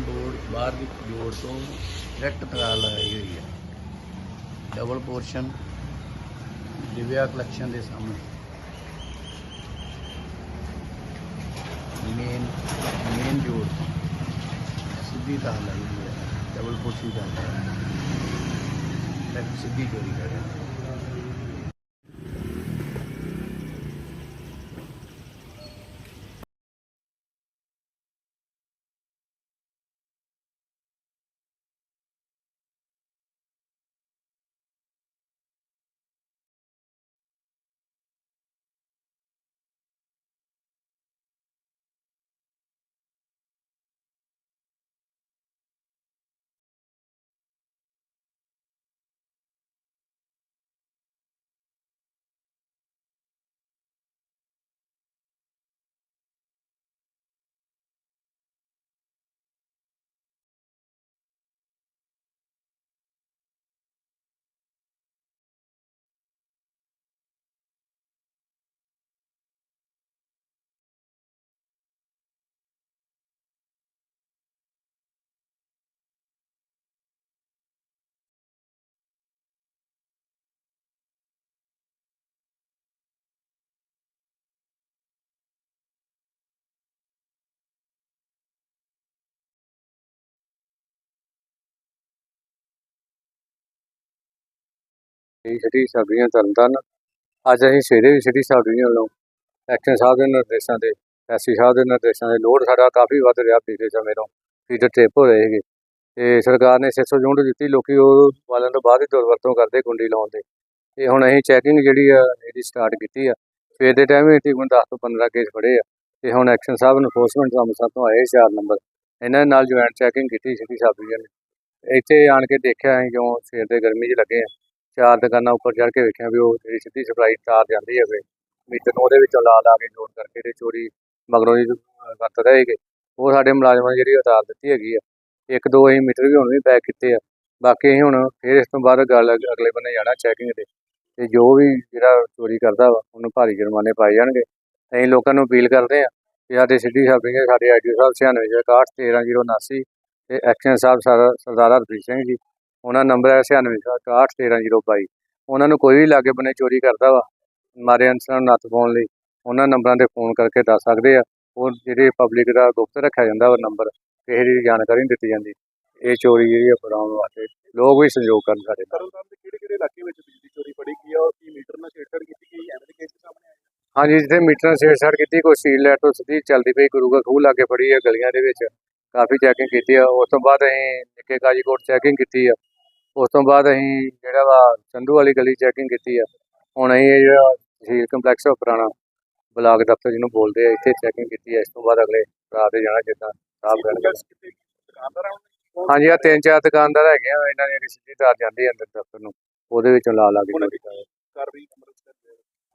Board, ਬਾਹਰ ਦੀ ਜੋੜ ਤੋਂ ਡਾਇਰੈਕਟ ਤਾਰ ਲਗਾਈ ਹੋਈ ਹੈ। ਡਬਲ ਪੋਰਸ਼ਨ ਦਿਵਿਆ ਕਲੈਕਸ਼ਨ ਦੇ ਸਾਹਮਣੇ। ਮੇਨ ਮੇਨ ਜੋੜ ਸਿੱਧੀ ਤਾਰ ਲਾਈ ਹੋਈ ਹੈ। ਡਬਲ ਪੋਰਸ਼ਨ ਦਾ ਸਿੱਧੀ ਜੋੜੀ ਕਰ ਰਿਹਾ ਇਹ ਸਿਟੀ ਸਬਜ਼ੀਆਂ ਤਰਨਤਾਰਨ ਅੱਜ ਅਸੀਂ ਸਵੇਰੇ ਵੀ ਸਿਟੀ ਸਬਜ਼ੀਆਂ ਵੱਲੋਂ ਐਕਸ਼ਨ ਸਾਹਿਬ ਦੇ ਨਿਰਦੇਸ਼ਾਂ ਤੇ, ਐਸੀ ਸਾਹਿਬ ਦੇ ਨਿਰਦੇਸ਼ਾਂ ਦੇ ਲੋਡ ਸਾਡਾ ਕਾਫੀ ਵੱਧ ਰਿਹਾ ਪਿਛਲੇ ਸਮੇਂ ਤੋਂ ਫੀਡਰ ਟ੍ਰਿਪ ਹੋ ਰਹੇ ਸੀਗੇ। ਤੇ ਸਰਕਾਰ ਨੇ 600 ਯੂਨਿਟ ਦਿੱਤੀ, ਲੋਕੀ ਉਹ ਵਾਲਿਆਂ ਤੋਂ ਬਾਅਦ ਹੀ ਦੁਰਵਰਤੋਂ ਕਰਦੇ ਗੁੰਡੀ ਲਾਉਣ ਦੇ ਤੇ ਹੁਣ ਅਸੀਂ ਚੈਕਿੰਗ ਜਿਹੜੀ ਆ, ਇਹਦੀ ਸਟਾਰਟ ਕੀਤੀ ਆ। ਸਵੇਰ ਦੇ ਟਾਈਮ ਵੀ ਤਕਰੀਬਨ 10 ਤੋਂ 15 ਕੇਸ ਫੜੇ ਆ। ਤੇ ਹੁਣ ਐਕਸ਼ਨ ਸਾਹਿਬ ਇਨਫੋਰਸਮੈਂਟ ਅੰਮ੍ਰਿਤਸਰ ਤੋਂ ਆਏ 4 ਨੰਬਰ ਇਹਨਾਂ ਦੇ ਨਾਲ ਜੁਆਇੰਟ ਚੈਕਿੰਗ ਕੀਤੀ ਸਿਟੀ ਸਬਜ਼ੀਆਂ ਨੇ। ਇੱਥੇ ਆਣ ਕੇ ਦੇਖਿਆ ਅਸੀਂ ਕਿਉਂ ਸਵੇਰ ਦੇ ਗਰਮੀ 'ਚ ਲੱਗੇ ਆ। ਚਾਰ ਦੁਕਾਨਾਂ ਉੱਪਰ ਚੜ੍ਹ ਕੇ ਵੇਖਿਆ ਵੀ ਉਹ ਜਿਹੜੀ ਸਿੱਧੀ ਸਪਲਾਈ ਤਾਰ ਜਾਂਦੀ ਹੈ ਵੇ ਮੀਟਰ ਨੂੰ ਉਹਦੇ ਵਿੱਚੋਂ ਲਾ ਲਾ ਕੇ ਜੋੜ ਕਰਕੇ ਤੇ ਚੋਰੀ ਮਗਰੋਂ ਦੀ ਵਰਤ ਰਹੇ ਉਹ ਸਾਡੇ ਮੁਲਾਜ਼ਮਾਂ ਨੇ ਜਿਹੜੀ ਉਤਾਰ ਦਿੱਤੀ ਹੈਗੀ ਆ। ਇੱਕ ਦੋ ਅਸੀਂ ਮੀਟਰ ਵੀ ਹੁਣ ਵੀ ਪੈਕ ਕੀਤੇ ਆ। ਬਾਕੀ ਅਸੀਂ ਹੁਣ ਫਿਰ ਇਸ ਤੋਂ ਬਾਅਦ ਗੱਲ ਅਗਲੇ ਬੰਨੇ ਜਾਣਾ ਚੈਕਿੰਗ ਤੇ। ਤੇ ਜੋ ਵੀ ਜਿਹੜਾ ਚੋਰੀ ਕਰਦਾ ਵਾ, ਉਹਨੂੰ ਭਾਰੀ ਜੁਰਮਾਨੇ ਪਾਏ ਜਾਣਗੇ। ਅਸੀਂ ਲੋਕਾਂ ਨੂੰ ਅਪੀਲ ਕਰਦੇ ਆ ਕਿ ਸਾਡੇ ਸਿੱਧੀ ਸ਼ਾਪਿੰਗ ਸਾਡੇ ਆਈਡੀ ਸਾਹਿਬ 96 13079 ਤੇ ਐਕਸ਼ਨ ਸਾਹਿਬ ਸਰ- ਸਰਦਾਰ ਹਰਪ੍ਰੀਤ ਸਿੰਘ ਜੀ ਉਹਨਾਂ ਨੰਬਰ ਹੈ 96611322 ਉਹਨਾਂ ਨੂੰ ਕੋਈ ਵੀ ਲਾਗੇ ਬੰਨੇ ਚੋਰੀ ਕਰਦਾ ਵਾ ਮਾਰੇ ਅਨਸਰਾਂ ਨੂੰ ਨੱਥ ਪਾਉਣ ਲਈ ਉਹਨਾਂ ਨੰਬਰਾਂ ਤੇ ਫੋਨ ਕਰਕੇ ਦੱਸ ਸਕਦੇ ਆ। ਉਹ ਜਿਹੜੇ ਪਬਲਿਕ ਦਾ ਗੁਪਤ ਰੱਖਿਆ ਜਾਂਦਾ ਵਾ ਨੰਬਰ ਕਿਸੇ ਦੀ ਜਾਣਕਾਰੀ ਨਹੀਂ ਦਿੱਤੀ ਜਾਂਦੀ। ਇਹ ਚੋਰੀ ਜਿਹੜੀ ਆ ਬੜਾਉਣ ਵਾਸਤੇ ਲੋਕ ਵੀ ਸਹਿਯੋਗ ਕਰਨ ਸਾਡੇ ਨਾਲ। ਕਿਹੜੇ ਕਿਹੜੇ ਇਲਾਕੇ ਵਿੱਚ ਬਿਜਲੀ ਚੋਰੀ ਫੜੀ ਗਈ ਹੈ ਔਰ ਕੀ ਮੀਟਰ ਨਾਲ ਛੇੜਛਾੜ ਕੀਤੀ ਗਈ? ਐਵੇਂ ਦੇ ਕੇਸ ਸਾਹਮਣੇ ਆਏ ਹਾਂਜੀ ਜਿੱਥੇ ਮੀਟਰਾਂ ਛੇੜਛਾੜ ਕੀਤੀ ਕੋਈ ਸਟੀਲ ਲਾਈਟ ਤੋਂ ਸਿੱਧੀ ਚੱਲਦੀ ਪਈ ਗੁਰੂ ਕਾ ਖੂਹ ਲਾਗੇ ਫੜੀ ਆ ਗਲੀਆਂ ਦੇ ਵਿੱਚ। ਕਾਫੀ ਚੈਕਿੰਗ ਕੀਤੀ ਆ। ਉਸ ਤੋਂ ਬਾਅਦ ਅਸੀਂ ਨਿੱਕੇ ਕਾਜੀਕੋਟ ਚੈਕਿੰਗ ਕੀਤੀ ਆ। ਉਸ ਤੋਂ ਬਾਅਦ ਅਸੀਂ ਜਿਹੜਾ ਵਾ ਸੰਧੂ ਵਾਲੀ ਗਲੀ ਚੈਕਿੰਗ ਕੀਤੀ ਆ। ਹੁਣ ਅਸੀਂ ਇਹ ਜਿਹੜਾ ਤਹਿਸੀਲ ਕੰਪਲੈਕਸ ਆ ਪੁਰਾਣਾ ਬਲਾਕ ਦਫ਼ਤਰ ਜਿਹਨੂੰ ਬੋਲਦੇ ਆ ਇੱਥੇ ਚੈਕਿੰਗ ਕੀਤੀ ਆ। ਇਸ ਤੋਂ ਬਾਅਦ ਅਗਲੇ ਰਾਤ ਤੇ ਜਾਣਾ ਜਿੱਦਾਂ ਸਾਹਿਬ ਆਉਣ ਹਾਂਜੀ ਆ ਤਿੰਨ ਚਾਰ ਦੁਕਾਨਦਾਰ ਹੈਗੇ ਆ ਇਹਨਾਂ ਦੀ ਜਿਹੜੀ ਸਿੱਧੀ ਤਾਰ ਜਾਂਦੀ ਅੰਦਰ ਦਫ਼ਤਰ ਨੂੰ। ਉਹਦੇ ਵਿੱਚੋਂ ਲਾ ਲਾ ਕੇ ਦੇ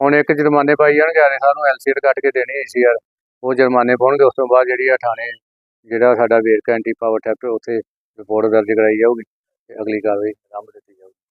ਹੁਣ ਇੱਕ ਜੁਰਮਾਨੇ ਪਾਈ ਜਾਣਗੇ ਆਨੇ ਸਾਨੂੰ ਐਲਸੀਆਰ ਕੱਟ ਕੇ ਦੇਣੀ ਏਸੀਆਰ ਉਹ ਜੁਰਮਾਨੇ ਪਾਉਣਗੇ ਉਸ ਤੋਂ ਬਾਅਦ ਜਿਹੜੀ ਆ ਥਾਣੇ ਜਿਹੜਾ ਸਾਡਾ ਵੇਰਕਾ ਐਂਟੀ ਪਾਵਰ ਥੈਫਟ ਉੱਥੇ ਰਿਪੋਰਟ ਦਰਜ ਕਰਾਈ ਜਾਊਗੀ। ਤੇ ਅਗਲੀ ਕਾਰਵਾਈ ਆਰੰਭ ਦਿੱਤੀ ਜਾਊਗੀ।